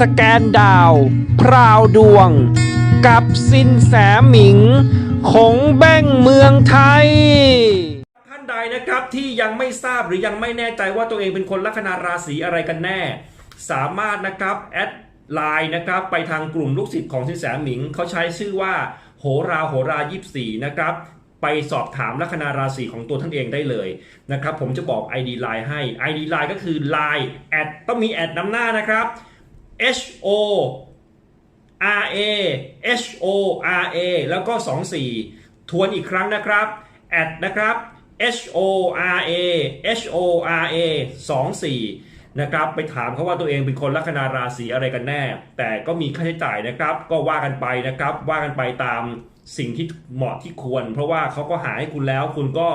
สแกนดาว พราวดวง กับสินแสหมิง ของแบ้งเมืองไทย ท่านใดนะครับที่ยังไม่ทราบหรือยังไม่แน่ใจว่าตัวเองเป็นคนลัคนาราศีอะไรกันแน่ สามารถนะครับแอดไลน์นะครับไปทางกลุ่มลูกศิษย์ของสินแสหมิง เขาใช้ชื่อว่าโหราโหรา24นะครับไปสอบถามลัคนาราศีของตัวท่านเองได้เลยนะครับ ผมจะบอก ID Line ให้ ID Line ก็คือ Line แอดต้องมีแอดนำหน้านะครับ H O R A H O R A แล้วก็ 24 ทวนอีกครั้งนะครับแอดนะครับ H O R A H O R A 24 นะครับ ไปถามเขาว่าตัวเองเป็นคนลัคนาราศีอะไรกันแน่ แต่ก็มีค่าใช้จ่ายนะครับ ก็ว่ากันไปนะครับ ว่ากันไปตามสิ่งที่เหมาะที่ควร เพราะว่าเขาก็หาให้คุณแล้ว คุณก็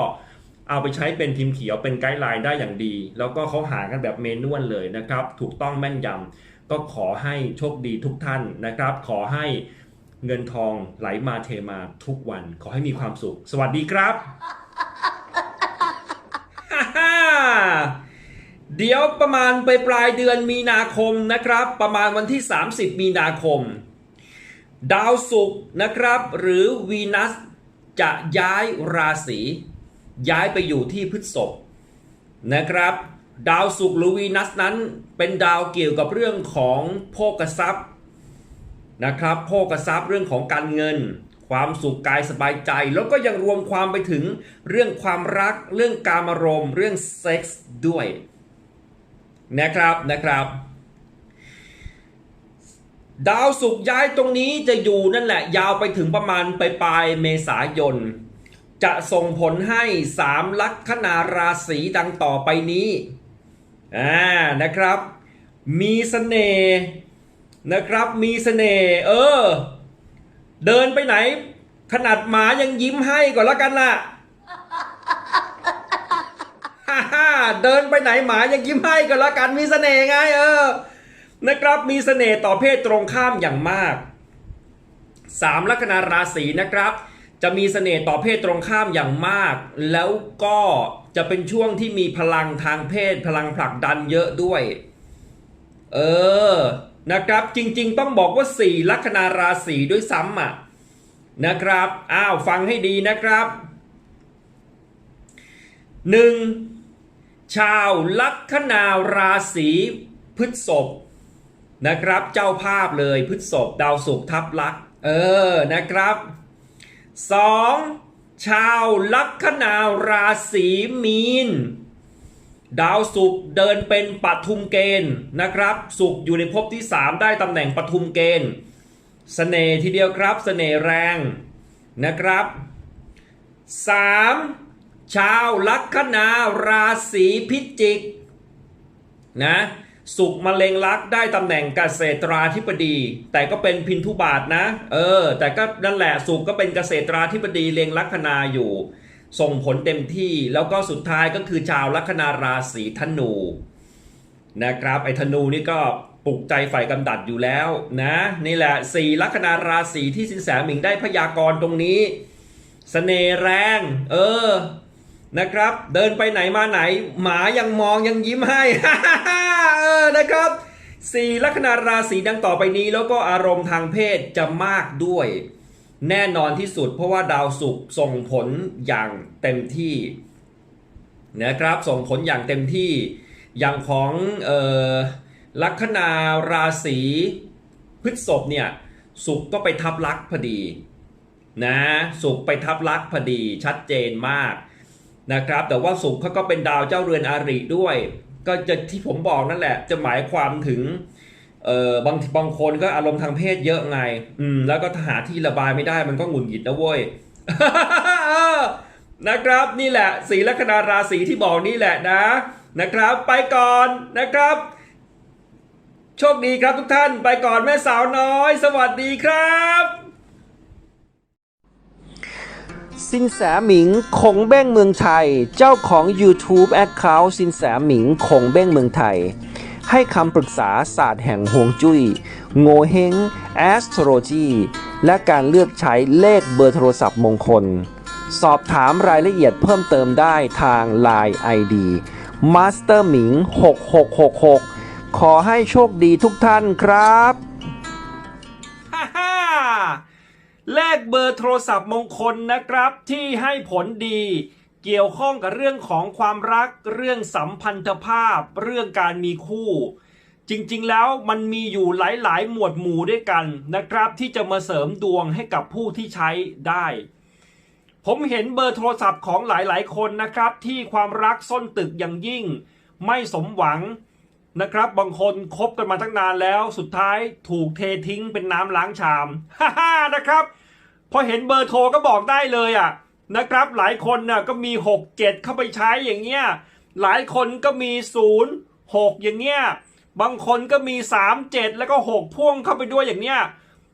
เอาไปใช้เป็นพิมพ์เขียวเป็นไกด์ไลน์ได้อย่างดี แล้วก็เขาหากันแบบเมนวลเลยนะครับ ถูกต้องแม่นยำ ก็ขอให้โชคดีทุกท่านนะครับ ขอให้เงินทองไหลมาเทมาทุกวัน ขอให้มีความสุข สวัสดีครับ เดี๋ยวประมาณไปปลายเดือนมีนาคมนะครับ ประมาณวันที่ 30 มีนาคม ดาวศุกร์นะครับ หรือวีนัสจะย้ายราศีย้ายไปอยู่ที่พฤษภนะครับ ดาวศุกร์หรือวีนัสนั้นเป็นดาวเกี่ยวกับเรื่องของโภกทรัพย์นะครับโภกทรัพย์เรื่องของการเงิน ความสุขกายสบายใจ แล้วก็ยังรวมความไปถึงเรื่องความรัก เรื่องการอารมณ์ เรื่องเซ็กส์ด้วยนะครับนะครับ ดาวศุกร์ย้ายตรงนี้จะอยู่นั่นแหละ ยาวไปถึงประมาณปลายปลายเมษายน จะส่งผลให้สามลัคนาราศีดังต่อไปนี้ อ่านะครับ มีเสน่ห์นะครับมีเสน่ห์เออ เดินไปไหน ขนาดหมายังยิ้มให้ก่อนละกันล่ะฮ่าฮ่าเดินไปไหนหมายังยิ้มให้ก่อนละกันมีเสน่ห์ไงเออ นะครับมีเสน่ห์ต่อเพศตรงข้ามอย่างมากสามลัคนาราศีนะครับ จะมีเสน่ห์ต่อเพศตรงข้ามอย่างมาก แล้วก็จะเป็นช่วงที่มีพลังทางเพศ พลังผลักดันเยอะด้วย เออ นะครับ จริง ๆ ต้องบอกว่าสี่ลัคนาราศีด้วยซ้ำอะนะครับ อ้าว ฟังให้ดีนะครับหนึ่งชาวลัคนาราศีพฤษภนะครับ เจ้าภาพเลยพฤษภดาวศุกร์ทับลักษณ์เออนะครับ สองชาวลัคนาราศีมีน ดาวศุกร์เดินเป็นปทุมเกณฑ์นะครับศุกร์อยู่ในภพที่ 3 ได้ตำแหน่งปทุมเกณฑ์เสน่ห์ทีเดียวครับเสน่ห์แรงนะครับ 3. ชาวลัคนาราศีพิจิกนะ สุกมะเร็งลักได้ตำแหน่งเกษตราธิบดี แต่ก็เป็นพินทุบาทนะ เออ แต่ก็นั่นแหละสุกก็เป็นเกษตราธิบดีเล็งลัคนาอยู่ ส่งผลเต็มที่แล้วก็สุดท้ายก็คือชาวลัคนาราศีธนูนะครับไอ้ธนูนี่ก็ปลุกใจฝ่ายกำดัดอยู่แล้วนะนี่แหละสี่ลัคนาราศีที่สินแสหมิงได้พยากรณ์ตรงนี้สเสน่ห์แรง เออ นะครับ เดินไปไหนมาไหน หมายังมองยังยิ้มให้เออนะครับสี่ลัคนาราศีดังต่อไปนี้แล้วก็อารมณ์ทางเพศจะมากด้วย แน่นอนที่สุดเพราะว่าดาวศุกร์ส่งผลอย่างเต็มที่นะครับส่งผลอย่างเต็มที่อย่างของออลัคนาราศีพฤษภเนี่ยศุกร์ก็ไปทับลักพอดีนะสุขไปทับลักพอดีชัดเจนมาก นะครับ แต่ว่าสุขเขาก็เป็นดาวเจ้าเรือนอาริด้วย ก็จะที่ผมบอกนั่นแหละ จะหมายความถึงเออบางบางคนก็อารมณ์ทางเพศเยอะไง อืม แล้วก็หาที่ระบายไม่ได้มันก็หงุดหงิดนะเว้ยนะครับนี่แหละ สีลัคนาราศีที่บอกนี่แหละนะ นะครับ ไปก่อนนะครับ โชคดีครับทุกท่าน ไปก่อนแม่สาวน้อย สวัสดีครับ สินแสหมิงคงเบ้งเมืองไทย เจ้าของ YouTube Account สินแสหมิงคงเบ้งเมืองไทย ให้คำปรึกษาศาสตร์แห่งฮวงจุย้ยโงเฮง Astrology และการเลือกใช้เลขเบอร์โทรศัพท์มงคล สอบถามรายละเอียดเพิ่มเติมได้ทาง Line ID Master หมิง 6666 ขอให้โชคดีทุกท่านครับ เลขเบอร์โทรศัพท์มงคลนะครับที่ให้ผลดี เกี่ยวข้องกับเรื่องของความรัก เรื่องสัมพันธภาพ เรื่องการมีคู่ จริงๆแล้วมันมีอยู่หลายๆ หมวดหมู่ด้วยกันนะครับ ที่จะมาเสริมดวงให้กับผู้ที่ใช้ได้ ผมเห็นเบอร์โทรศัพท์ของหลายๆ คนนะครับ ที่ความรักส้นตึกอย่างยิ่ง ไม่สมหวัง นะครับ บางคนคบกันมาตั้งนานแล้ว สุดท้ายถูกเททิ้งเป็นน้ำล้างชาม ฮ่าๆนะครับ พอเห็นเบอร์โทรก็บอกได้เลยอะนะครับ หลายคนน่ะก็มี 6 7 เข้าไปใช้อย่างเงี้ย หลายคนก็มี 0 6 อย่างเงี้ย บางคนก็มี 3 7 แล้วก็ 6 พ่วงเข้าไปด้วยอย่างเนี้ย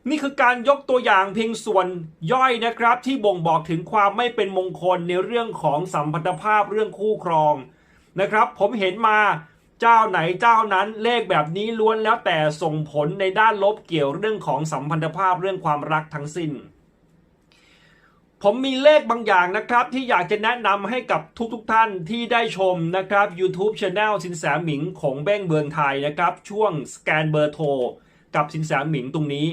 นี่คือการยกตัวอย่างเพียงส่วนย่อยนะครับ ที่บ่งบอกถึงความไม่เป็นมงคลในเรื่องของสัมพันธภาพเรื่องคู่ครองนะครับ ผมเห็นมา เจ้าไหนเจ้านั้นเลขแบบนี้ล้วนแล้วแต่ส่งผลในด้านลบเกี่ยวเรื่องของสัมพันธภาพเรื่องความรักทั้งสิ้น ผมมีเลขบางอย่างนะครับ ที่อยากจะแนะนำให้กับทุกๆทท่านที่ได้ชมนะครับ YouTube Channel สินแสหมิงของเบ้งเบิร์นไทยนะครับ ช่วงสแกนเบอร์โทรกับสินแสหมิงตรงนี้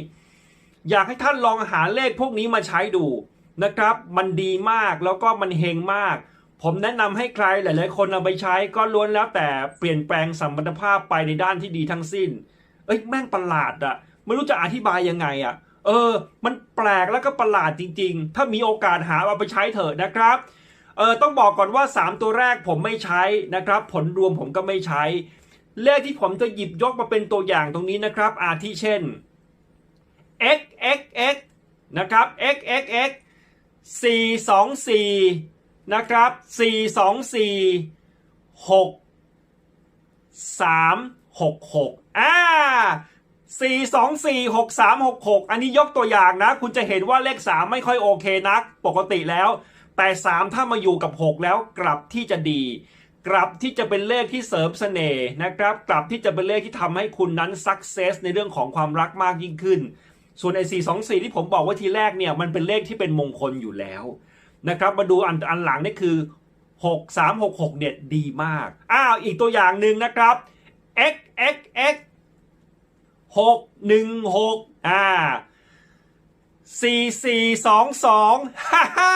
อยากให้ท่านลองหาเลขพวกนี้มาใช้ดูนะครับ มันดีมากแล้วก็มันเฮงมาก ผมแนะนำให้ใครหลาย ๆ คนเอาไปใช้ก็ล้วนแล้วแต่เปลี่ยนแปลงสัมพันธภาพไปในด้านที่ดีทั้งสิ้น เอ้ยแม่งประหลาดอะไม่รู้จะอธิบายยังไงอะเออ มันแปลกแล้วก็ประหลาดจริง ๆ ถ้ามีโอกาสหาเอาไปใช้เถอะนะครับเออต้องบอกก่อนว่า 3 ตัวแรกผมไม่ใช้นะครับ ผลรวมผมก็ไม่ใช้ เลขที่ผมจะหยิบยกมาเป็นตัวอย่างตรงนี้นะครับ อาทิเช่น x x x นะครับ x x x 4 2 4 นะครับ 4 2 4 6 3 6 6อ่า4 2 4 6 3 6 6 อันนี้ยกตัวอย่างนะ คุณจะเห็นว่าเลข 3 ไม่ค่อยโอเคนัก ปกติแล้ว แต่ 3 ถ้ามาอยู่กับ 6 แล้วกลับที่จะดี กลับที่จะเป็นเลขที่เสริมเสน่ห์นะครับ กลับที่จะเป็นเลขที่ทำให้คุณนั้นสักเซสในเรื่องของความรักมากยิ่งขึ้น ส่วนไอ้4 2 4 ที่ผมบอกว่าทีแรกเนี่ยมันเป็นเลขที่เป็นมงคลอยู่แล้ว นะครับมาดูอันอันหลังนี่คือ 6 3 6 6 เนี่ยดีมาก อ้าวอีกตัวอย่างหนึ่งนะครับ x x x 6 1 6อ่า4 4 2 2ฮ่าฮ่า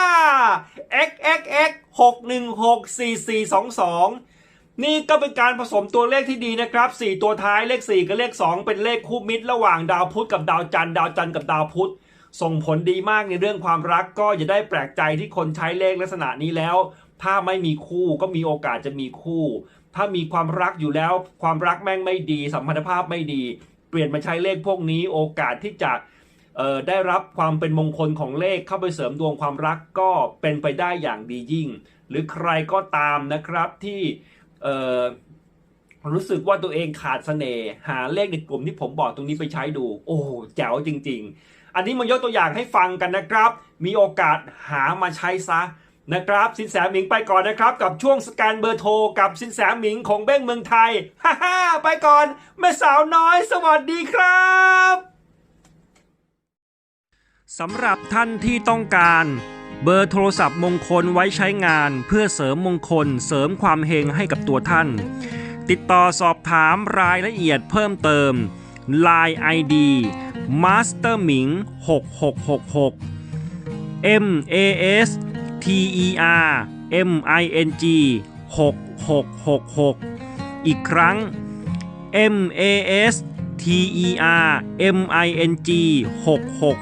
x x x 6 1 6 4 4 2 2 นี่ก็เป็นการผสมตัวเลขที่ดีนะครับ 4 ตัวท้ายเลข 4 กับเลข 2 เป็นเลขคู่มิตร ระหว่างดาวพุธกับดาวจันทร์ดาวจันทร์กับดาวพุธ ส่งผลดีมากในเรื่องความรักก็อย่าได้แปลกใจที่คนใช้เลขลักษณะนี้แล้ว ถ้าไม่มีคู่ก็มีโอกาสจะมีคู่ ถ้ามีความรักอยู่แล้ว ความรักแม่งไม่ดี สัมพันธภาพไม่ดี เปลี่ยนมาใช้เลขพวกนี้โอกาสที่จะได้รับความเป็นมงคลของเลขเข้าไปเสริมดวงความรักก็เป็นไปได้อย่างดียิ่ง หรือใครก็ตามนะครับที่รู้สึกว่าตัวเองขาดเสน่ห์หาเลขในกลุ่มที่ผมบอกตรงนี้ไปใช้ดู โอ้แจ๋วจริง ๆ อันนี้มายกตัวอย่างให้ฟังกันนะครับ มีโอกาสหามาใช้ซะนะครับสินแสหมิงไปก่อนนะครับ กับช่วงสแกนเบอร์โทรกับสินแสหมิงของเบ้งเมืองไทยฮ่าฮ่าไปก่อน แม่สาวน้อยสวัสดีครับสำหรับท่านที่ต้องการ เบอร์โทรศัพท์มงคลไว้ใช้งาน เพื่อเสริมมงคล เสริมความเฮงให้กับตัวท่าน ติดต่อสอบถามรายละเอียดเพิ่มเติม Line ID Master หมิง6666 M A S T E R M I N G 6666 อีกครั้ง M A S T E R M I N G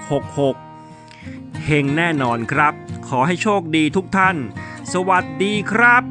6666 เฮงแน่นอนครับ ขอให้โชคดีทุกท่าน สวัสดีครับ